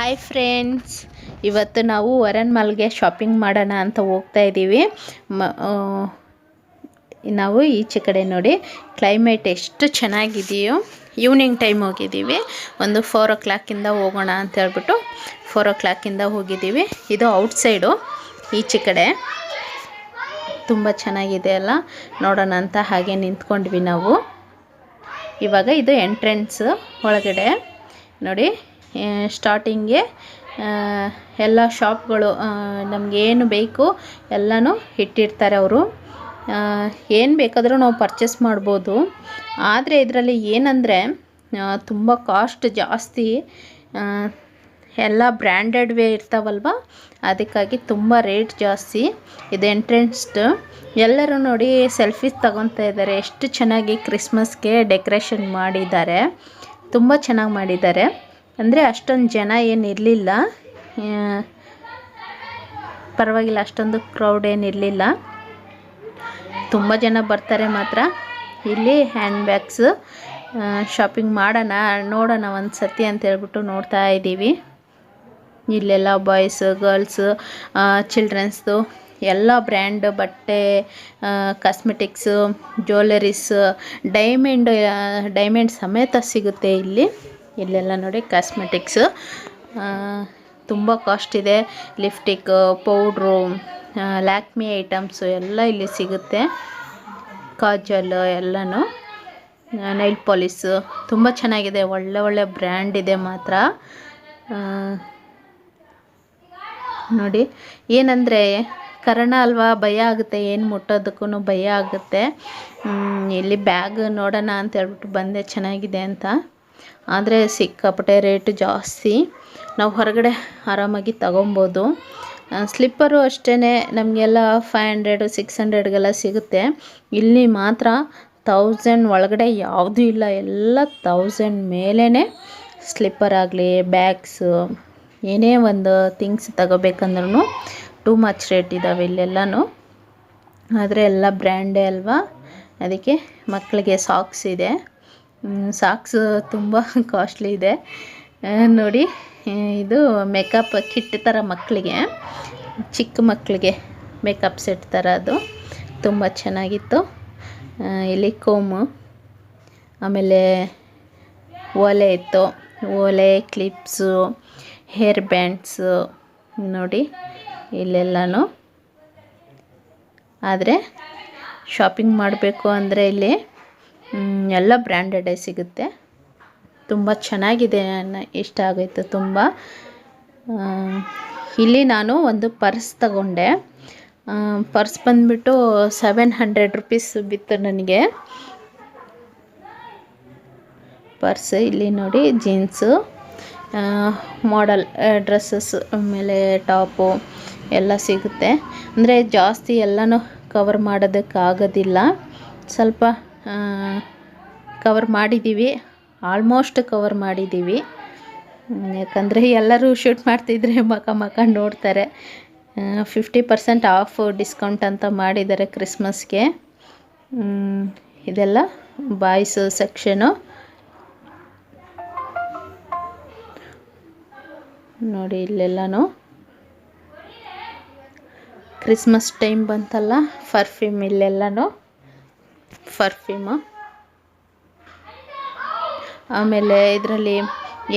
Hi friends ಇವತ್ತು ನಾವು weren't ಮಾಲ್ಗೆ shopping ಮಾಡೋಣ ಅಂತ ಹೋಗ್ತಾ ಇದ್ದೀವಿ. ನಾವು ಈಚೆ ಕಡೆ ನೋಡಿ ಕ್ಲೈಮೇಟ್ ಎಷ್ಟು ಚೆನ್ನಾಗಿದೆಯೋ ಈವ್ನಿಂಗ್ ಟೈಮ್ ಹೋಗಿದ್ದೀವಿ. ಒಂದು ಫೋರ್ ಓ ಕ್ಲಾಕಿಂದ ಹೋಗೋಣ ಅಂತ ಹೇಳ್ಬಿಟ್ಟು ಫೋರ್ ಓ ಕ್ಲಾಕಿಂದ ಹೋಗಿದ್ದೀವಿ. ಇದು ಔಟ್ಸೈಡು ಈಚೆ ಕಡೆ. ತುಂಬ ಚೆನ್ನಾಗಿದೆ ಅಲ್ಲ? ನೋಡೋಣ ಅಂತ ಹಾಗೆ ನಿಂತ್ಕೊಂಡ್ವಿ ನಾವು. ಇವಾಗ ಇದು ಎಂಟ್ರೆನ್ಸ್ ಒಳಗಡೆ. ನೋಡಿ ಸ್ಟಾರ್ಟಿಂಗ್ಗೆ ಎಲ್ಲ ಶಾಪ್ಗಳು ನಮ್ಗೆ ಏನು ಬೇಕು ಎಲ್ಲನೂ ಇಟ್ಟಿರ್ತಾರೆ ಅವರು. ಏನು ಬೇಕಾದರೂ ನಾವು ಪರ್ಚೇಸ್ ಮಾಡ್ಬೋದು. ಆದರೆ ಇದರಲ್ಲಿ ಏನಂದರೆ ತುಂಬ ಕಾಸ್ಟ್ ಜಾಸ್ತಿ ಎಲ್ಲ ಬ್ರ್ಯಾಂಡೆಡ್ ವೇ ಇರ್ತಾವಲ್ವ, ಅದಕ್ಕಾಗಿ ತುಂಬ ರೇಟ್ ಜಾಸ್ತಿ. ಇದು ಎಂಟ್ರೆನ್ಸ್ಡ್ ಎಲ್ಲರೂ ನೋಡಿ ಸೆಲ್ಫೀಸ್ ತಗೊತಾ ಇದ್ದಾರೆ. ಎಷ್ಟು ಚೆನ್ನಾಗಿ ಕ್ರಿಸ್ಮಸ್ಗೆ ಡೆಕೋರೇಷನ್ ಮಾಡಿದ್ದಾರೆ. ತುಂಬ ಚೆನ್ನಾಗಿ ಮಾಡಿದ್ದಾರೆ. ಅಂದರೆ ಅಷ್ಟೊಂದು ಜನ ಏನು ಇರಲಿಲ್ಲ. ಪರವಾಗಿಲ್ಲ, ಅಷ್ಟೊಂದು ಕ್ರೌಡ್ ಏನು ಇರಲಿಲ್ಲ. ತುಂಬ ಜನ ಬರ್ತಾರೆ ಮಾತ್ರ. ಇಲ್ಲಿ ಹ್ಯಾಂಡ್ ಬ್ಯಾಗ್ಸ್ ಶಾಪಿಂಗ್ ಮಾಡೋಣ, ನೋಡೋಣ ಒಂದು ಸತಿ ಅಂತ ಹೇಳ್ಬಿಟ್ಟು ನೋಡ್ತಾ ಇದ್ದೀವಿ. ಇಲ್ಲೆಲ್ಲ ಬಾಯ್ಸ್ ಗರ್ಲ್ಸ್ ಚಿಲ್ಡ್ರನ್ಸ್ದು ಎಲ್ಲ ಬ್ರ್ಯಾಂಡ್ ಬಟ್ಟೆ ಕಾಸ್ಮೆಟಿಕ್ಸು ಜ್ಯುವೆಲರೀಸ್ ಡೈಮಂಡ್ ಡೈಮಂಡ್ ಸಮೇತ ಸಿಗುತ್ತೆ ಇಲ್ಲಿ. ಇಲ್ಲೆಲ್ಲ ನೋಡಿ ಕಾಸ್ಮೆಟಿಕ್ಸು ತುಂಬ ಕಾಸ್ಟ್ ಇದೆ. ಲಿಫ್ಟಿಕ್ ಪೌಡ್ರು ಲ್ಯಾಕ್ಮಿ ಐಟಮ್ಸು ಎಲ್ಲ ಇಲ್ಲಿ ಸಿಗುತ್ತೆ. ಕಾಜಲ್ ಎಲ್ಲನೂ. ನೈಲ್ ಪಾಲಿಸು ತುಂಬ ಚೆನ್ನಾಗಿದೆ. ಒಳ್ಳೆ ಒಳ್ಳೆ ಬ್ರ್ಯಾಂಡ್ ಇದೆ ಮಾತ್ರ. ನೋಡಿ, ಏನಂದರೆ ಕರೋನಾ ಅಲ್ವಾ? ಭಯ ಆಗುತ್ತೆ. ಏನು ಮುಟ್ಟೋದಕ್ಕೂ ಭಯ ಆಗುತ್ತೆ. ಇಲ್ಲಿ ಬ್ಯಾಗ್ ನೋಡೋಣ ಅಂತ ಹೇಳ್ಬಿಟ್ಟು ಬಂದೆ. ಚೆನ್ನಾಗಿದೆ ಅಂತ. ಆದರೆ ಸಿಕ್ಕಾಪಟ್ಟೆ ರೇಟ್ ಜಾಸ್ತಿ. ನಾವು ಹೊರಗಡೆ ಆರಾಮಾಗಿ ತಗೊಬೋದು. ಸ್ಲಿಪ್ಪರು ಅಷ್ಟೇ ನಮಗೆಲ್ಲ ಫೈವ್ ಹಂಡ್ರೆಡು ಸಿಕ್ಸ್ ಹಂಡ್ರೆಡ್ಗೆಲ್ಲ ಸಿಗುತ್ತೆ. ಇಲ್ಲಿ ಮಾತ್ರ ತೌಸಂಡ್ ಒಳಗಡೆ ಯಾವುದೂ ಇಲ್ಲ. ಎಲ್ಲ ತೌಸಂಡ್ ಮೇಲೇ ಸ್ಲಿಪ್ಪರ್ ಆಗಲಿ ಬ್ಯಾಗ್ಸು ಏನೇ ಒಂದು ಥಿಂಗ್ಸ್ ತಗೋಬೇಕಂದ್ರೂ ಟೂ ಮಚ್ ರೇಟ್ ಇದ್ದಾವೆ ಇಲ್ಲೆಲ್ಲನೂ. ಆದರೆ ಎಲ್ಲ ಬ್ರ್ಯಾಂಡೇ ಅಲ್ವಾ? ಅದಕ್ಕೆ ಮಕ್ಕಳಿಗೆ ಸಾಕ್ಸ್ ಇದೆ. ಸಾಕ್ಸ್ ತುಂಬ ಕಾಸ್ಟ್ಲಿ ಇದೆ. ನೋಡಿ ಇದು ಮೇಕಪ್ ಕಿಟ್ ಥರ ಮಕ್ಕಳಿಗೆ ಚಿಕ್ಕ ಮಕ್ಕಳಿಗೆ ಮೇಕಪ್ ಸೆಟ್ ಥರ ಅದು. ತುಂಬ ಚೆನ್ನಾಗಿತ್ತು. ಇಲ್ಲಿ ಕೋಮು ಆಮೇಲೆ ಓಲೆ ಇತ್ತು. ಓಲೆ ಕ್ಲಿಪ್ಸು ಹೇರ್ ಬ್ಯಾಂಡ್ಸು ನೋಡಿ, ಇಲ್ಲೆಲ್ಲನೂ. ಆದರೆ ಶಾಪಿಂಗ್ ಮಾಡಬೇಕು ಅಂದರೆ ಇಲ್ಲಿ ಎಲ್ಲ ಬ್ರ್ಯಾಂಡೆಡೇ ಸಿಗುತ್ತೆ. ತುಂಬ ಚೆನ್ನಾಗಿದೆ ಇಷ್ಟ ಆಗೋಯ್ತು ತುಂಬ. ಇಲ್ಲಿ ನಾನು ಒಂದು ಪರ್ಸ್ ತಗೊಂಡೆ. ಪರ್ಸ್ ಬಂದುಬಿಟ್ಟು ಸೆವೆನ್ ಹಂಡ್ರೆಡ್ ರುಪೀಸ್ ಬಿತ್ತು ನನಗೆ. ಪರ್ಸ್ ಇಲ್ಲಿ ನೋಡಿ ಜೀನ್ಸು ಮಾಡಲ್ ಡ್ರೆಸ್ಸಸ್ ಆಮೇಲೆ ಟಾಪು ಎಲ್ಲ ಸಿಗುತ್ತೆ. ಅಂದರೆ ಜಾಸ್ತಿ ಎಲ್ಲನೂ ಕವರ್ ಮಾಡೋದಕ್ಕಾಗೋದಿಲ್ಲ. ಸ್ವಲ್ಪ ಕವರ್ ಮಾಡಿದ್ದೀವಿ. ಆಲ್ಮೋಸ್ಟ್ ಕವರ್ ಮಾಡಿದ್ದೀವಿ. ಯಾಕಂದರೆ ಎಲ್ಲರೂ ಶೂಟ್ ಮಾಡ್ತಿದ್ರೆ ಮಕ ಮಕ ನೋಡ್ತಾರೆ. ಫಿಫ್ಟಿ ಪರ್ಸೆಂಟ್ ಆಫ್ ಡಿಸ್ಕೌಂಟ್ ಅಂತ ಮಾಡಿದ್ದಾರೆ ಕ್ರಿಸ್ಮಸ್ಗೆ ಇದೆಲ್ಲ ಬಾಯ್ಸ್ ಸೆಕ್ಷನು ನೋಡಿ ಇಲ್ಲೆಲ್ಲನೂ. ಕ್ರಿಸ್ಮಸ್ ಟೈಮ್ ಬಂತಲ್ಲ ಪರ್ಫ್ಯೂಮ್ ಇಲ್ಲೆಲ್ಲನೂ. ಪರ್ಫ್ಯೂಮು ಆಮೇಲೆ ಇದರಲ್ಲಿ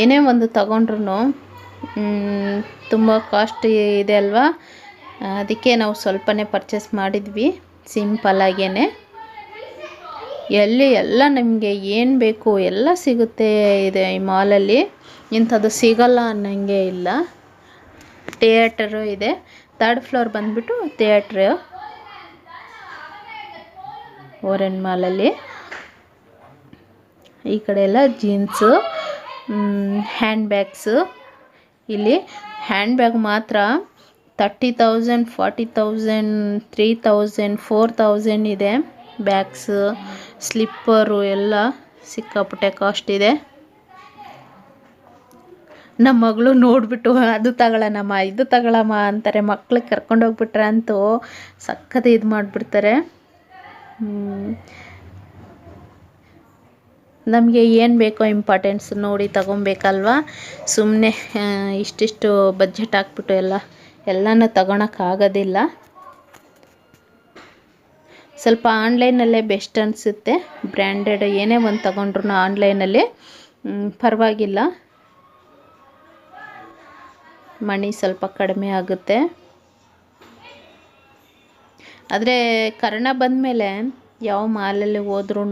ಏನೇ ಒಂದು ತಗೊಂಡ್ರು ತುಂಬ ಕಾಸ್ಟ್ ಇದೆ ಅಲ್ವಾ? ಅದಕ್ಕೆ ನಾವು ಸ್ವಲ್ಪನೇ ಪರ್ಚೇಸ್ ಮಾಡಿದ್ವಿ ಸಿಂಪಲ್ಲಾಗೇ ಎಲ್ಲಿ ಎಲ್ಲ ನಿಮಗೆ ಏನು ಬೇಕು ಎಲ್ಲ ಸಿಗುತ್ತೆ ಇದೆ ಈ ಮಾಲಲ್ಲಿ ಇಂಥದ್ದು ಸಿಗಲ್ಲ ಅನ್ನೋಂಗೆ ಇಲ್ಲ. ಥಿಯೇಟರು ಇದೆ. ತರ್ಡ್ ಫ್ಲೋರ್ ಬಂದುಬಿಟ್ಟು ಥಿಯೇಟ್ರು ಓರೆನ್ ಮಾಲಲ್ಲಿ. ಈ ಕಡೆ ಎಲ್ಲ ಜೀನ್ಸು ಹ್ಯಾಂಡ್ ಬ್ಯಾಗ್ಸು. ಇಲ್ಲಿ ಹ್ಯಾಂಡ್ ಬ್ಯಾಗ್ ಮಾತ್ರ thirty thousand, forty thousand, three thousand, four thousand ಇದೆ. ಬ್ಯಾಗ್ಸು, ಸ್ಲಿಪ್ಪರು ಎಲ್ಲ ಸಿಕ್ಕಾಪಟ್ಟೆ ಕಾಸ್ಟ್ ಇದೆ. ನಮ್ಮ ಮಗಳು ನೋಡಿಬಿಟ್ಟು, ಅದು ತಗೊಳ್ಳೋಣಮ್ಮ ಇದು ತಗೊಳ್ಳಮ್ಮ ಅಂತಾರೆ. ಮಕ್ಳಿಗೆ ಕರ್ಕೊಂಡೋಗ್ಬಿಟ್ರೆ ಅಂತೂ ಸಖತ್ ಇದು ಮಾಡಿಬಿಡ್ತಾರೆ. ನಮಗೆ ಏನು ಬೇಕೋ ಇಂಪಾರ್ಟೆನ್ಸ್ ನೋಡಿ ತಗೊಬೇಕಲ್ವಾ? ಸುಮ್ಮನೆ ಇಷ್ಟಿಷ್ಟು ಬಜೆಟ್ ಹಾಕ್ಬಿಟ್ಟು ಎಲ್ಲ, ಎಲ್ಲನೂ ತಗೊಳಕ್ಕಾಗೋದಿಲ್ಲ ಸ್ವಲ್ಪ ಆನ್ಲೈನಲ್ಲೇ ಬೆಸ್ಟ್ ಅನಿಸುತ್ತೆ. ಬ್ರ್ಯಾಂಡೆಡ್ ಏನೇ ಒಂದು ತಗೊಂಡ್ರು ಆನ್ಲೈನಲ್ಲಿ ಪರವಾಗಿಲ್ಲ. ಮಣಿ ಸ್ವಲ್ಪ ಕಡಿಮೆ ಆಗುತ್ತೆ. ಆದರೆ ಕರೋನಾ ಬಂದಮೇಲೆ ಯಾವ ಮಾಲಲ್ಲಿ ಹೋದ್ರೂ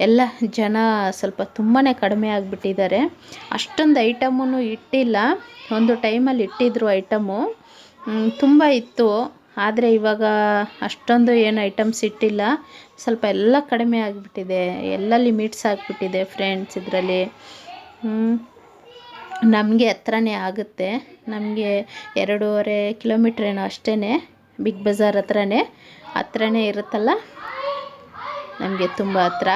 ಎಲ್ಲ ಜನ ಸ್ವಲ್ಪ ತುಂಬಾ ಕಡಿಮೆ ಆಗಿಬಿಟ್ಟಿದ್ದಾರೆ. ಅಷ್ಟೊಂದು ಐಟಮೂ ಇಟ್ಟಿಲ್ಲ. ಒಂದು ಟೈಮಲ್ಲಿ ಇಟ್ಟಿದ್ರು ಐಟಮು. ತುಂಬ ಇತ್ತು. ಆದರೆ ಇವಾಗ ಅಷ್ಟೊಂದು ಏನು ಐಟಮ್ಸ್ ಇಟ್ಟಿಲ್ಲ. ಸ್ವಲ್ಪ ಎಲ್ಲ ಕಡಿಮೆ ಆಗಿಬಿಟ್ಟಿದೆ. ಎಲ್ಲ ಲಿಮಿಟ್ಸ್ ಆಗಿಬಿಟ್ಟಿದೆ ಫ್ರೆಂಡ್ಸ್ ಇದರಲ್ಲಿ. ನಮಗೆ ಹತ್ರನೇ ಆಗುತ್ತೆ. ನಮಗೆ ಎರಡೂವರೆ ಕಿಲೋಮೀಟ್ರ್ ಏನೋ ಅಷ್ಟೇ ಬಿಗ್ ಬಜಾರ್ ಹತ್ರನೇ ಹತ್ರನೇ ಇರುತ್ತಲ್ಲ? ನಮಗೆ ತುಂಬ ಹತ್ರ.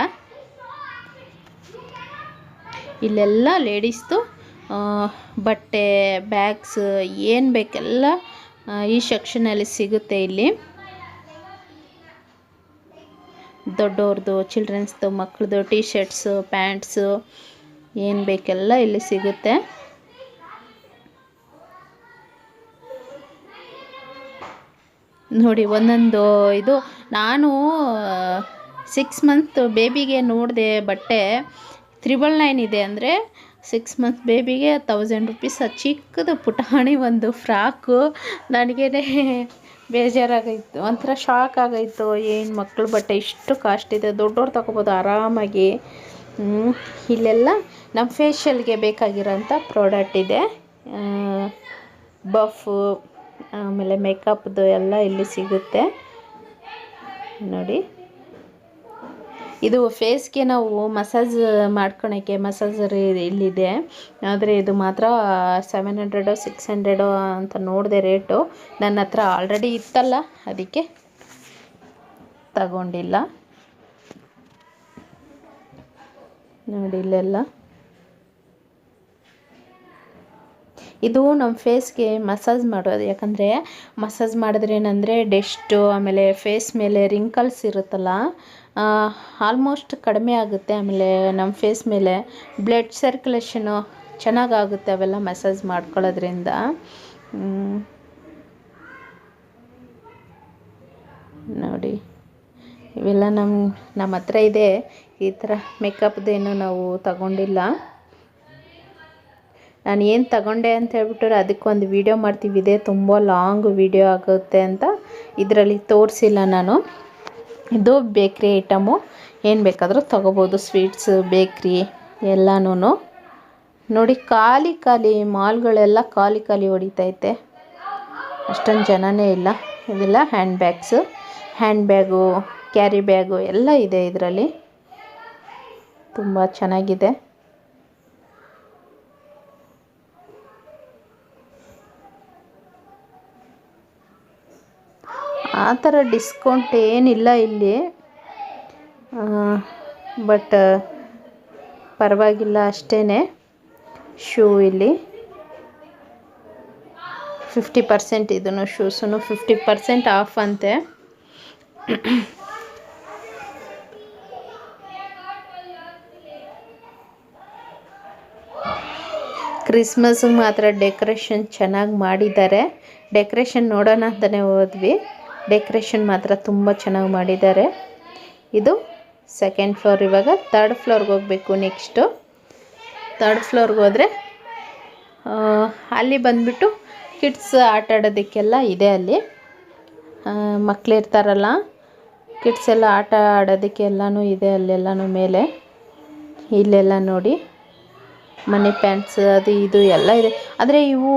ಇಲ್ಲೆಲ್ಲ ಲೇಡೀಸ್ದು ಬಟ್ಟೆ, ಬ್ಯಾಗ್ಸ್, ಏನು ಬೇಕೆಲ್ಲ ಈ ಸೆಕ್ಷನಲ್ಲಿ ಸಿಗುತ್ತೆ ಇಲ್ಲಿ. ದೊಡ್ಡವ್ರದ್ದು ಚಿಲ್ಡ್ರನ್ಸ್ದು ಮಕ್ಕಳದು ಟೀ ಶರ್ಟ್ಸು ಪ್ಯಾಂಟ್ಸು, ಏನು ಬೇಕೆಲ್ಲ ಇಲ್ಲಿ ಸಿಗುತ್ತೆ. ನೋಡಿ, ಒಂದೊಂದು ಇದು. ನಾನು ಸಿಕ್ಸ್ ಮಂತ್ ಬೇಬಿಗೆ ನೋಡಿದೆ ಬಟ್ಟೆ ತ್ರಿಬಲ್ ನೈನ್ ಇದೆ ಅಂದರೆ ಸಿಕ್ಸ್ ಮಂತ್ ಬೇಬಿಗೆ ತೌಸಂಡ್ ರುಪೀಸ್ ಚಿಕ್ಕದು ಪುಟಾಣಿ ಒಂದು ಫ್ರಾಕು ನನಗೇ ಬೇಜಾರಾಗೈತು. ಒಂಥರ ಶಾಕ್ ಆಗೈತು. ಏನು ಮಕ್ಕಳು ಬಟ್ಟೆ ಇಷ್ಟು ಕಾಸ್ಟ್ ಇದೆ. ದೊಡ್ಡವ್ರು ತಗೋಬೋದು ಆರಾಮಾಗಿ. ಇಲ್ಲೆಲ್ಲ ನಮ್ಮ ಫೇಶಿಯಲ್ಗೆ ಬೇಕಾಗಿರೋಂಥ ಪ್ರಾಡಕ್ಟ್ ಇದೆ. ಬಫು ಆಮೇಲೆ ಮೇಕಪ್ದು ಎಲ್ಲ ಇಲ್ಲಿ ಸಿಗುತ್ತೆ. ನೋಡಿ. ಇದು ಫೇಸ್ಗೆ ನಾವು ಮಸಾಜ್ ಮಾಡ್ಕೊಳಕ್ಕೆ ಮಸಾಜರ್ ಇಲ್ಲಿದೆ. ಆದರೆ ಇದು ಮಾತ್ರ ಸೆವೆನ್ ಹಂಡ್ರೆಡು ಸಿಕ್ಸ್ ಹಂಡ್ರೆಡು ಅಂತ ನೋಡಿದೆ ರೇಟು. ನನ್ನ ಹತ್ರ ಆಲ್ರೆಡಿ ಇತ್ತಲ್ಲ, ಅದಕ್ಕೆ ತಗೊಂಡಿಲ್ಲ. ನೋಡಿ ಇಲ್ಲೆಲ್ಲ. ಇದು ನಮ್ಮ ಫೇಸ್ಗೆ ಮಸಾಜ್ ಮಾಡೋದು. ಯಾಕಂದರೆ ಮಸಾಜ್ ಮಾಡಿದ್ರೆ ಏನಂದರೆ ಡೆಸ್ಟು ಆಮೇಲೆ ಫೇಸ್ ಮೇಲೆ ರಿಂಕಲ್ಸ್ ಇರುತ್ತಲ್ಲ ಆಲ್ಮೋಸ್ಟ್ ಕಡಿಮೆ ಆಗುತ್ತೆ. ಆಮೇಲೆ ನಮ್ಮ ಫೇಸ್ ಮೇಲೆ ಬ್ಲಡ್ ಸರ್ಕ್ಯುಲೇಷನು ಚೆನ್ನಾಗಾಗುತ್ತೆ ಅವೆಲ್ಲ ಮಸಾಜ್ ಮಾಡ್ಕೊಳ್ಳೋದ್ರಿಂದ. ನೋಡಿ, ಇವೆಲ್ಲ ನಮ್ಮ ನಮ್ಮ ಹತ್ರ ಇದೆ. ಈ ಥರ ಮೇಕಪ್ದೇನು ನಾವು ತಗೊಂಡಿಲ್ಲ. ನಾನು ಏನು ತಗೊಂಡೆ ಅಂತ ಹೇಳ್ಬಿಟ್ಟು ಅದಕ್ಕೊಂದು ವೀಡಿಯೋ ಮಾಡ್ತೀವಿ. ಇದೇ ತುಂಬ ಲಾಂಗ್ ವೀಡಿಯೋ ಆಗುತ್ತೆ ಅಂತ ಇದರಲ್ಲಿ ತೋರಿಸಿಲ್ಲ ನಾನು. ಇದು ಬೇಕ್ರಿ ಐಟಮು ಏನು ಬೇಕಾದರೂ ತೊಗೋಬೋದು. ಸ್ವೀಟ್ಸ್ ಬೇಕ್ರಿ ಎಲ್ಲನೂ ನೋಡಿ, ಖಾಲಿ ಖಾಲಿ ಮಾಲ್ಗಳೆಲ್ಲ ಖಾಲಿ ಖಾಲಿ ಹೊಡಿತೈತೆ. ಅಷ್ಟೊಂದು ಜನನೇ ಇಲ್ಲ. ಇದೆಲ್ಲ hand bags hand bag carry bag ಎಲ್ಲ ಇದೆ ಇದರಲ್ಲಿ. ತುಂಬ ಚೆನ್ನಾಗಿದೆ. ಆ ಥರ ಡಿಸ್ಕೌಂಟ್ ಏನಿಲ್ಲ ಇಲ್ಲಿ. ಬಟ್, ಪರವಾಗಿಲ್ಲ ಅಷ್ಟೇ ಶೂ ಇಲ್ಲಿ. ಫಿಫ್ಟಿ ಪರ್ಸೆಂಟ್ ಇದನ್ನು ಶೂಸೂ ಫಿಫ್ಟಿ ಪರ್ಸೆಂಟ್ ಆಫ್ ಅಂತೆ. ಕ್ರಿಸ್ಮಸ್ಗೆ ಮಾತ್ರ ಡೆಕೋರೇಷನ್ ಚೆನ್ನಾಗಿ ಮಾಡಿದ್ದಾರೆ. ಡೆಕೋರೇಷನ್ ನೋಡೋಣ ಅಂತಲೇ ಹೋದ್ವಿ. ಡೆಕೋರೇಷನ್ ಮಾತ್ರ ತುಂಬ ಚೆನ್ನಾಗಿ ಮಾಡಿದ್ದಾರೆ. ಇದು ಸೆಕೆಂಡ್ ಫ್ಲೋರ್ ಇವಾಗ ತರ್ಡ್ ಫ್ಲೋರ್ಗೆ ಹೋಗಬೇಕು ನೆಕ್ಸ್ಟು ತರ್ಡ್ ಫ್ಲೋರ್ಗೆ ಹೋದರೆ ಅಲ್ಲಿ ಬಂದುಬಿಟ್ಟು ಕಿಡ್ಸ್ ಆಟ ಆಡೋದಕ್ಕೆಲ್ಲ ಇದೆ ಅಲ್ಲಿ. ಮಕ್ಕಳಿರ್ತಾರಲ್ಲ ಕಿಡ್ಸ್ ಎಲ್ಲ ಆಟ ಆಡೋದಕ್ಕೆ ಎಲ್ಲನೂ ಇದೆ ಅಲ್ಲೆಲ್ಲನೂ ಮೇಲೆ. ಇಲ್ಲೆಲ್ಲ ನೋಡಿ. ಮನಿ ಪ್ಯಾಂಟ್ಸ್ ಅದು ಇದು ಎಲ್ಲ ಇದೆ. ಆದರೆ ಇವು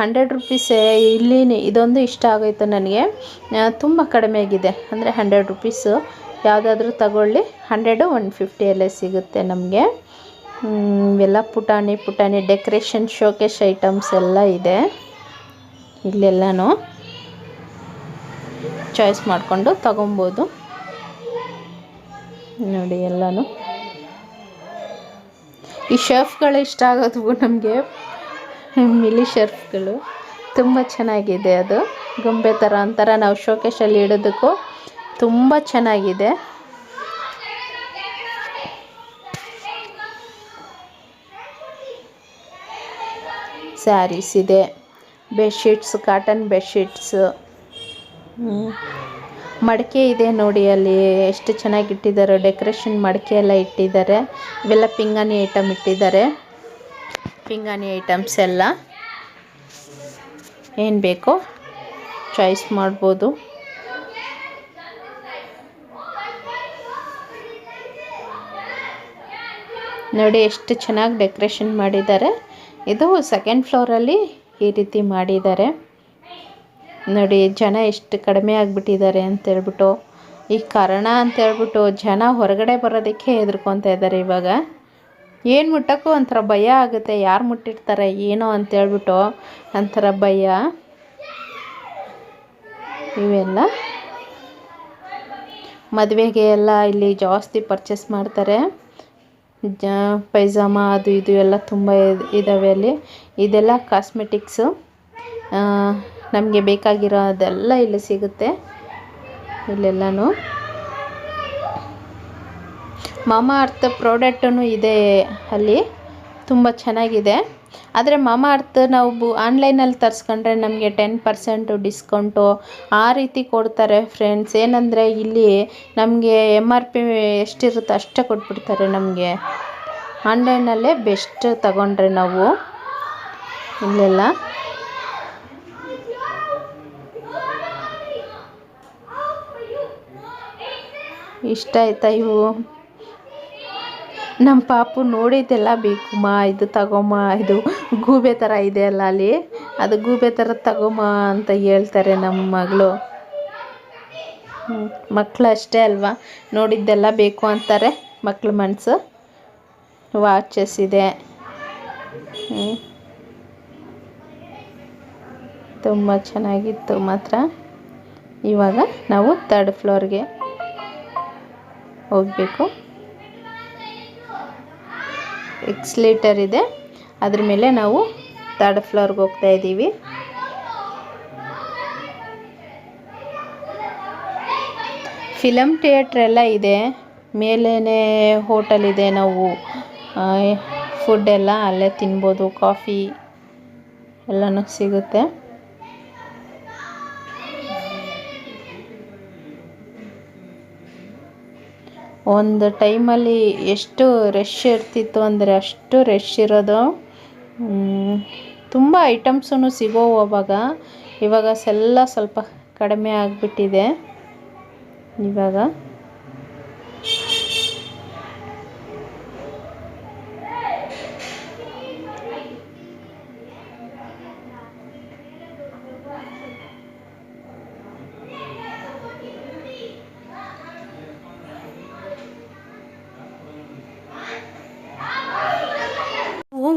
ಹಂಡ್ರೆಡ್ ರುಪೀಸೇ ಇಲ್ಲಿ ಇದೊಂದು ಇಷ್ಟ ಆಗೋಯ್ತು ನನಗೆ. ತುಂಬ ಕಡಿಮೆ ಆಗಿದೆ. ಅಂದರೆ ಹಂಡ್ರೆಡ್ ರುಪೀಸು ಯಾವುದಾದ್ರೂ ತಗೊಳ್ಳಿ. ಹಂಡ್ರೆಡು ಒನ್ ಫಿಫ್ಟಿಯಲ್ಲೇ ಸಿಗುತ್ತೆ ನಮಗೆ. ಇವೆಲ್ಲ ಪುಟಾಣಿ ಪುಟಾಣಿ ಡೆಕೋರೇಷನ್ ಶೋಕೇಶ್ ಐಟಮ್ಸ್ ಎಲ್ಲ ಇದೆ. ಇಲ್ಲೆಲ್ಲನೂ ಚಾಯ್ಸ್ ಮಾಡಿಕೊಂಡು ತಗೊಬೋದು. ನೋಡಿ ಎಲ್ಲನೂ. ಈ ಶರ್ಫ್ಗಳು ಇಷ್ಟ ಆಗೋದು ನಮಗೆ. ಮಿಲಿ ಶರ್ಫ್ಗಳು. ತುಂಬ ಚೆನ್ನಾಗಿದೆ ಅದು. ಗೊಂಬೆ ಥರ ಒಂಥರ ನಾವು ಶೋಕೇಶಲ್ಲಿ ಇಡೋದಕ್ಕೂ ತುಂಬ ಚೆನ್ನಾಗಿದೆ. ಸ್ಯಾರೀಸ್ ಇದೆ. ಬೆಡ್ಶೀಟ್ಸ್ ಕಾಟನ್ ಬೆಡ್ಶೀಟ್ಸು ಮಡಿಕೆ ಇದೆ ನೋಡಿ ಅಲ್ಲಿ. ಎಷ್ಟು ಚೆನ್ನಾಗಿ ಇಟ್ಟಿದ್ದಾರೆ. ಡೆಕೋರೇಷನ್ ಮಡಿಕೆ ಎಲ್ಲ ಇಟ್ಟಿದ್ದಾರೆ. ಇವೆಲ್ಲ ಪಿಂಗಾಣಿ ಐಟಮ್ ಇಟ್ಟಿದ್ದಾರೆ. ಪಿಂಗಾಣಿ ಐಟಮ್ಸ್ ಎಲ್ಲ. ಏನು ಬೇಕೋ? ಚಾಯ್ಸ್ ಮಾಡ್ಬೋದು. ನೋಡಿ ಎಷ್ಟು ಚೆನ್ನಾಗಿ ಡೆಕೋರೇಷನ್ ಮಾಡಿದ್ದಾರೆ. ಇದು ಸೆಕೆಂಡ್ ಫ್ಲೋರಲ್ಲಿ ಈ ರೀತಿ ಮಾಡಿದ್ದಾರೆ. ನೋಡಿ, ಜನ ಎಷ್ಟು ಕಡಿಮೆ ಆಗಿಬಿಟ್ಟಿದ್ದಾರೆ ಅಂತೇಳ್ಬಿಟ್ಟು. ಈ ಕಾರಣ ಅಂತೇಳ್ಬಿಟ್ಟು ಜನ ಹೊರಗಡೆ ಬರೋದಕ್ಕೆ ಹೆದರ್ಕೊತಾ ಇದ್ದಾರೆ ಇವಾಗ. ಏನು ಮುಟ್ಟೋಕ್ಕೂ ಒಂಥರ ಭಯ ಆಗುತ್ತೆ. ಯಾರು ಮುಟ್ಟಿರ್ತಾರೆ, ಏನೋ ಅಂತೇಳ್ಬಿಟ್ಟು ಒಂಥರ ಭಯ. ಇವೆಲ್ಲ ಮದುವೆಗೆ ಎಲ್ಲ ಇಲ್ಲಿ ಜಾಸ್ತಿ ಪರ್ಚೇಸ್ ಮಾಡ್ತಾರೆ. ಜ, ಪೈಜಾಮ, ಅದು ಇದು ಎಲ್ಲ ತುಂಬ ಇದ್ದಾವೆ ಅಲ್ಲಿ. ಇದೆಲ್ಲ ಕಾಸ್ಮೆಟಿಕ್ಸು ನಮಗೆ ಬೇಕಾಗಿರೋದೆಲ್ಲ ಇಲ್ಲಿ ಸಿಗುತ್ತೆ. ಇಲ್ಲೆಲ್ಲನೂ. ಮಾಮಾ ಅರ್ತ್ ಪ್ರಾಡಕ್ಟೂ ಇದೆ ಅಲ್ಲಿ. ತುಂಬ ಚೆನ್ನಾಗಿದೆ. ಆದರೆ ಮಾಮಾ ಅರ್ತ್ ನಾವು ಬು ಆನ್ಲೈನಲ್ಲಿ ತರಿಸ್ಕೊಂಡ್ರೆ ನಮಗೆ ಟೆನ್ ಪರ್ಸೆಂಟು ಡಿಸ್ಕೌಂಟು ಆ ರೀತಿ ಕೊಡ್ತಾರೆ ಫ್ರೆಂಡ್ಸ್. ಏನಂದರೆ ಇಲ್ಲಿ ನಮಗೆ ಎಂ ಆರ್ ಪಿ ಎಷ್ಟಿರುತ್ತೆ ಅಷ್ಟೇ ಕೊಟ್ಬಿಡ್ತಾರೆ ನಮಗೆ. ಆನ್ಲೈನಲ್ಲೇ ಬೆಸ್ಟ್ ತಗೊಂಡ್ರೆ ನಾವು. ಇಲ್ಲೆಲ್ಲ. ಇಷ್ಟ ಆಯ್ತಾ ಇವು? ನಮ್ಮ ಪಾಪು ನೋಡಿದ್ದೆಲ್ಲ ಬೇಕುಮ್ಮ ಇದು ತಗೊಮ್ಮ, ಇದು ಗೂಬೆ ಥರ ಇದೆ ಅಲ್ಲ ಅಲ್ಲಿ? ಅದು ಗೂಬೆ ಥರ ತಗೊಮ್ಮ ಅಂತ ಹೇಳ್ತಾರೆ ನಮ್ಮ ಮಗಳು. ಮಕ್ಕಳು ಅಷ್ಟೇ ಅಲ್ವಾ? ನೋಡಿದ್ದೆಲ್ಲ ಬೇಕು ಅಂತಾರೆ ಮಕ್ಳ ಮನಸ್ಸು ವಾಚಸ್ ಇದೆ. ತುಂಬ ಚೆನ್ನಾಗಿತ್ತು ಮಾತ್ರ. ಇವಾಗ ನಾವು ತರ್ಡ್ ಫ್ಲೋರ್ಗೆ ಹೋಗಬೇಕು. ಎಕ್ಸ್ಲೇಟರ್ ಇದೆ. ಅದ್ರ ಮೇಲೆ ನಾವು ಥರ್ಡ್ ಫ್ಲೋರ್ಗೆ ಹೋಗ್ತಾ ಇದ್ದೀವಿ. ಫಿಲಮ್ ಥಿಯೇಟ್ರ್ ಎಲ್ಲ ಇದೆ. ಮೇಲೇ ಹೋಟೆಲ್ ಇದೆ ನಾವು. ಫುಡ್ ಎಲ್ಲ ಅಲ್ಲೇ ತಿನ್ಬೋದು ಕಾಫಿ ಎಲ್ಲನೂ ಸಿಗುತ್ತೆ. ಒಂದು ಟೈಮಲ್ಲಿ ಎಷ್ಟು ರಶ್ ಇರ್ತಿತ್ತು ಅಂದರೆ ಅಷ್ಟು ರಶ್ ಇರೋದು. ತುಂಬ ಐಟಮ್ಸೂ ಸಿಗೋವು ಅವಾಗ. ಇವಾಗ ಸೆಲ್ಲ ಸ್ವಲ್ಪ ಕಡಿಮೆ ಆಗಿಬಿಟ್ಟಿದೆ. ಇವಾಗ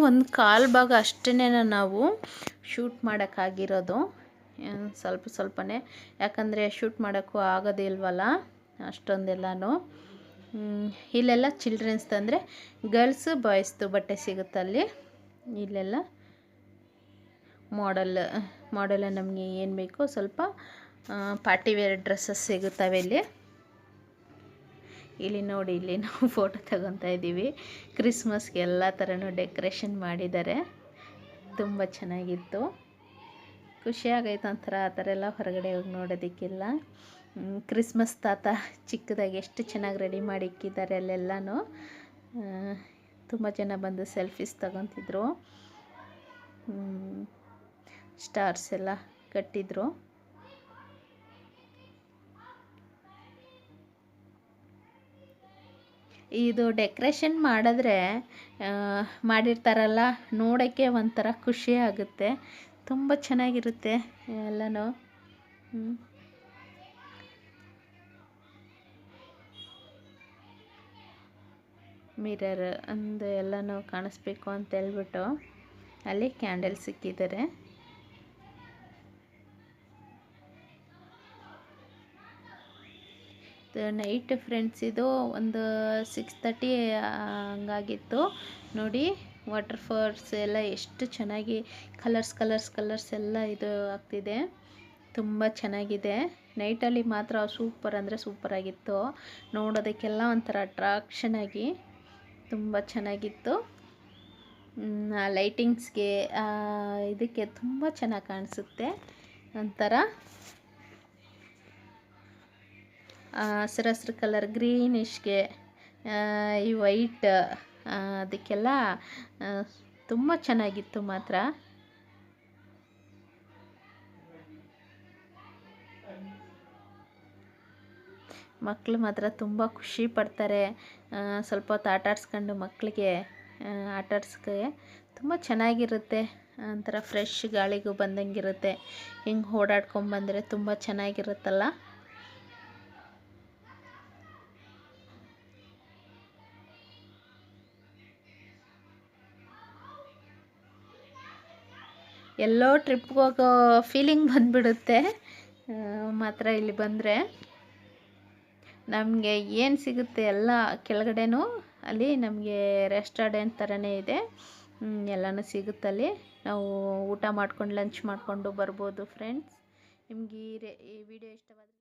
ಒಂದು ಕಾಲು ಭಾಗ ಅಷ್ಟೇ ನಾವು ಶೂಟ್ ಮಾಡೋಕ್ಕಾಗಿರೋದು. ಸ್ವಲ್ಪ ಸ್ವಲ್ಪನೇ. ಯಾಕಂದರೆ ಶೂಟ್ ಮಾಡೋಕ್ಕೂ ಆಗೋದಿಲ್ವಲ್ಲ ಅಷ್ಟೊಂದೆಲ್ಲನೂ. ಇಲ್ಲೆಲ್ಲ ಚಿಲ್ಡ್ರನ್ಸ್ ಅಂದರೆ ಗರ್ಲ್ಸು ಬಾಯ್ಸ್ದು ಬಟ್ಟೆ ಸಿಗುತ್ತಲ್ಲಿ. ಇಲ್ಲೆಲ್ಲ ಮಾಡಲ್ ಮಾಡಲ್ ನಮಗೆ ಏನು ಬೇಕೋ ಸ್ವಲ್ಪ ಪಾರ್ಟಿ ವೇರ್ ಡ್ರೆಸ್ಸಸ್ ಸಿಗುತ್ತವೆ ಇಲ್ಲಿ. ಇಲ್ಲಿ ನೋಡಿ, ಇಲ್ಲಿ ನಾವು ಫೋಟೋ ತಗೊತಾ ಇದ್ದೀವಿ. ಕ್ರಿಸ್ಮಸ್ಗೆ ಎಲ್ಲ ಥರನೂ ಡೆಕೋರೇಷನ್ ಮಾಡಿದ್ದಾರೆ. ತುಂಬ ಚೆನ್ನಾಗಿತ್ತು. ಖುಷಿಯಾಗೈತೆ ಒಂಥರ, ಆ ಥರ ಎಲ್ಲ ಹೊರಗಡೆ ಹೋಗಿ ನೋಡೋದಕ್ಕಿಲ್ಲ. ಕ್ರಿಸ್ಮಸ್ ತಾತ ಚಿಕ್ಕದಾಗಿ ಎಷ್ಟು ಚೆನ್ನಾಗಿ ರೆಡಿ ಮಾಡಿ ಇಕ್ಕಿದ್ದಾರೆ ಅಲ್ಲೆಲ್ಲನೂ. ತುಂಬ ಜನ ಬಂದು ಸೆಲ್ಫೀಸ್ ತಗೊತಿದ್ರು. ಸ್ಟಾರ್ಸ್ ಎಲ್ಲ ಕಟ್ಟಿದ್ರು. ಇದು ಡೆಕ್ರೇಷನ್ ಮಾಡಿದ್ರೆ ಮಾಡಿರ್ತಾರಲ್ಲ ನೋಡೋಕ್ಕೆ ಒಂಥರ ಖುಷಿ ಆಗುತ್ತೆ. ತುಂಬ ಚೆನ್ನಾಗಿರುತ್ತೆ ಎಲ್ಲನೂ. ಮಿರರ್ ಅಂದು ಎಲ್ಲನೂ ಕಾಣಿಸ್ಬೇಕು ಅಂತ ಹೇಳ್ಬಿಟ್ಟು ಅಲ್ಲಿ ಕ್ಯಾಂಡಲ್ ಸಿಕ್ಕಿದ್ದಾರೆ. ನೈಟ್ ಫ್ರೆಂಡ್ಸ್ ಇದು ಒಂದು ಸಿಕ್ಸ್ ತರ್ಟಿ ಹಂಗಾಗಿತ್ತು. ನೋಡಿ ವಾಟರ್ ಫಾಲ್ಸ್ ಎಲ್ಲ ಎಷ್ಟು ಚೆನ್ನಾಗಿ ಕಲರ್ಸ್ ಕಲರ್ಸ್ ಕಲರ್ಸ್ ಎಲ್ಲ ಇದು ಆಗ್ತಿದೆ. ತುಂಬ ಚೆನ್ನಾಗಿದೆ. ನೈಟಲ್ಲಿ ಮಾತ್ರ ಸೂಪರ್ ಅಂದರೆ ಸೂಪರಾಗಿತ್ತು ನೋಡೋದಕ್ಕೆಲ್ಲ ಒಂಥರ ಅಟ್ರಾಕ್ಷನ್ ಆಗಿ ತುಂಬ ಚೆನ್ನಾಗಿತ್ತು. ಲೈಟಿಂಗ್ಸ್ಗೆ ಇದಕ್ಕೆ ತುಂಬ ಚೆನ್ನಾಗಿ ಕಾಣಿಸುತ್ತೆ. ಒಂಥರ ಹಸಿರು ಹಸಿರು ಕಲರ್ ಗ್ರೀನಿಶ್ಗೆ ಈ ವೈಟ್ ಅದಕ್ಕೆಲ್ಲ ತುಂಬ ಚೆನ್ನಾಗಿತ್ತು ಮಾತ್ರ. ಮಕ್ಕಳು ಮಾತ್ರ ತುಂಬ ಖುಷಿ ಪಡ್ತಾರೆ. ಸ್ವಲ್ಪ ಹೊತ್ತು ಆಟ ಆಡಿಸ್ಕೊಂಡು ಮಕ್ಕಳಿಗೆ ಆಟ ಆಡ್ಸ್ಕೆ ತುಂಬ ಚೆನ್ನಾಗಿರುತ್ತೆ. ಒಂಥರ ಫ್ರೆಶ್ ಗಾಳಿಗೂ ಬಂದಂಗಿರುತ್ತೆ. ಹಿಂಗೆ ಓಡಾಡ್ಕೊಂಬಂದರೆ ತುಂಬ ಚೆನ್ನಾಗಿರುತ್ತಲ್ಲ. ಎಲ್ಲೋ ಟ್ರಿಪ್ಗೆ ಹೋಗೋ ಫೀಲಿಂಗ್ ಬಂದ್ಬಿಡುತ್ತೆ. ಮಾತ್ರ ಇಲ್ಲಿ ಬಂದರೆ. ನಮಗೆ ಏನು ಸಿಗುತ್ತೆ ಎಲ್ಲ ಕೆಳಗಡೆನೂ ಅಲ್ಲಿ ನಮಗೆ ರೆಸ್ಟೋರೆಂಟ್ ಥರನೇ ಇದೆ. ಎಲ್ಲಾನು ಸಿಗುತ್ತಲ್ಲಿ ನಾವು ಊಟ ಮಾಡ್ಕೊಂಡು ಲಂಚ್ ಮಾಡಿಕೊಂಡು ಬರ್ಬೋದು ಫ್ರೆಂಡ್ಸ್ ನಿಮ್ಗೆ ಈ ವಿಡಿಯೋ ಇಷ್ಟವಾದರೆ